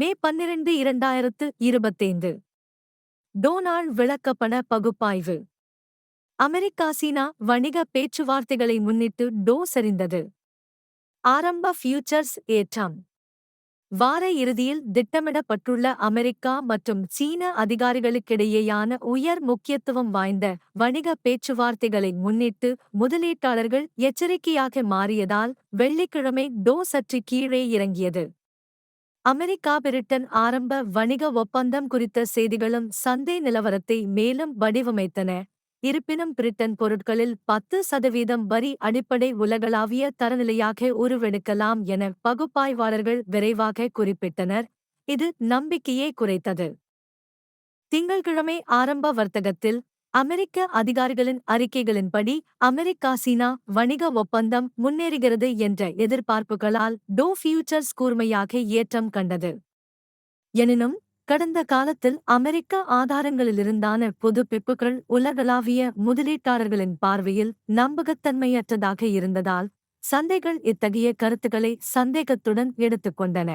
மே பன்னிரண்டு இரண்டாயிரத்து இருபத்தைந்து. டோனால்ட் விளக்கப்பட பகுப்பாய்வு. அமெரிக்கா சீனா வணிக பேச்சுவார்த்தைகளை முன்னிட்டு டோ சரிந்தது. ஆரம்ப ஃபியூச்சர்ஸ் ஏற்றம். வார இறுதியில் திட்டமிடப்பட்டுள்ள அமெரிக்கா மற்றும் சீன அதிகாரிகளுக்கிடையேயான உயர் முக்கியத்துவம் வாய்ந்த வணிக பேச்சுவார்த்தைகளை முன்னிட்டு முதலீட்டாளர்கள் எச்சரிக்கையாக மாறியதால் வெள்ளிக்கிழமை டோ சற்று கீழே இறங்கியது. அமெரிக்கா பிரிட்டன் ஆரம்ப வணிக ஒப்பந்தம் குறித்த செய்திகளும் சந்தை நிலவரத்தை மேலும் வடிவமைத்தன. இருப்பினும் பிரிட்டன் பொருட்களில் பத்து சதவீதம் வரி அடிப்படை உலகளாவிய தரநிலையாக உருவெடுக்கலாம் என பகுப்பாய்வாளர்கள் விரைவாக குறிப்பிட்டனர். இது நம்பிக்கையை குறைத்தது. திங்கள்கிழமை ஆரம்ப வர்த்தகத்தில் அமெரிக்க அதிகாரிகளின் அறிக்கைகளின்படி அமெரிக்கா சீனா வணிக ஒப்பந்தம் முன்னேறுகிறது என்ற எதிர்பார்ப்புகளால் டோ ஃபியூச்சர்ஸ் கூர்மையாக ஏற்றம் கண்டது. எனினும் கடந்த காலத்தில் அமெரிக்க ஆதாரங்களிலிருந்தான புதுப்பிப்புகள் உலகளாவிய முதலீட்டாளர்களின் பார்வையில் நம்பகத்தன்மையற்றதாக இருந்ததால் சந்தைகள் இத்தகைய கருத்துக்களை சந்தேகத்துடன் எடுத்துக்கொண்டன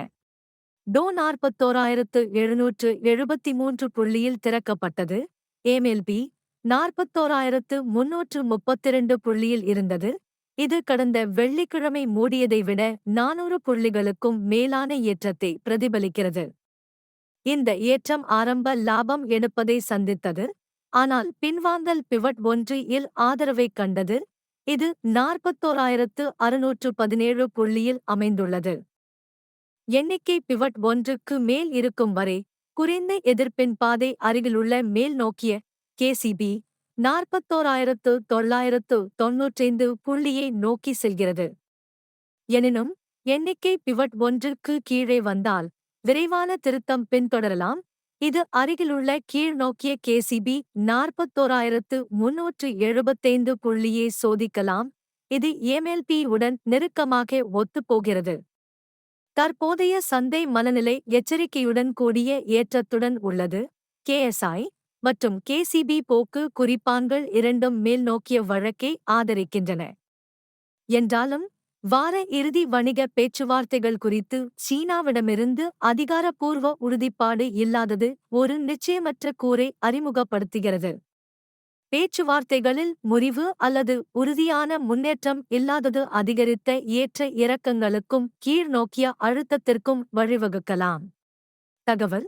டோ நாற்பத்தோராயிரத்து எழுநூற்று எழுபத்தி மூன்று புள்ளியில் திறக்கப்பட்டது. ஏமெல்பி நாற்பத்தோராயிரத்து முன்னூற்று முப்பத்திரண்டு புள்ளியில் இருந்தது. இது கடந்த வெள்ளிக்கிழமை மூடியதை விட நானூறு புள்ளிகளுக்கும் மேலான ஏற்றத்தை பிரதிபலிக்கிறது. இந்த ஏற்றம் ஆரம்ப லாபம் எடுப்பதை சந்தித்தது. ஆனால் பின்வாங்கல் பிவட் ஒன்று இல் ஆதரவைக் கண்டது. இது நாற்பத்தோராயிரத்து அறுநூற்று பதினேழு புள்ளியில் அமைந்துள்ளது. எண்ணிக்கை பிவட் ஒன்றுக்கு மேல் இருக்கும் வரை குறைந்த எதிர்ப்பின் பாதை அருகிலுள்ள மேல் நோக்கிய கேசிபி நாற்பத்தோராயிரத்து தொள்ளாயிரத்து தொன்னூற்றைந்து புள்ளியை நோக்கி செல்கிறது. எனினும் எண்ணிக்கை பிவட் ஒன்றிற்கு கீழே வந்தால் விரைவான திருத்தம் பின்தொடரலாம். இது அருகிலுள்ள கீழ்நோக்கிய கேசிபி நாற்பத்தோராயிரத்து முன்னூற்று எழுபத்தைந்து புள்ளியை சோதிக்கலாம். இது எம்எல்பி உடன் நெருக்கமாக ஒத்துப்போகிறது. தற்போதைய சந்தை மனநிலை எச்சரிக்கையுடன் கூடிய ஏற்றத்துடன் உள்ளது. கேஎஸ்ஐ மற்றும் கேசிபி போக்கு குறிப்பான்கள் இரண்டும் மேல்நோக்கிய வழக்கை ஆதரிக்கின்றன. என்றாலும் வார இறுதி வணிக பேச்சுவார்த்தைகள் குறித்து சீனாவிடமிருந்து அதிகாரப்பூர்வ உறுதிப்பாடு இல்லாதது ஒரு நிச்சயமற்ற கூரை அறிமுகப்படுத்துகிறது. பேச்சுவார்த்தைகளில் முறிவு அல்லது உறுதியான முன்னேற்றம் இல்லாதது அதிகரித்த ஏற்ற இறக்கங்களுக்கும் கீழ்நோக்கிய அழுத்தத்திற்கும் வழிவகுக்கலாம். தகவல்